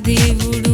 దేవుడు.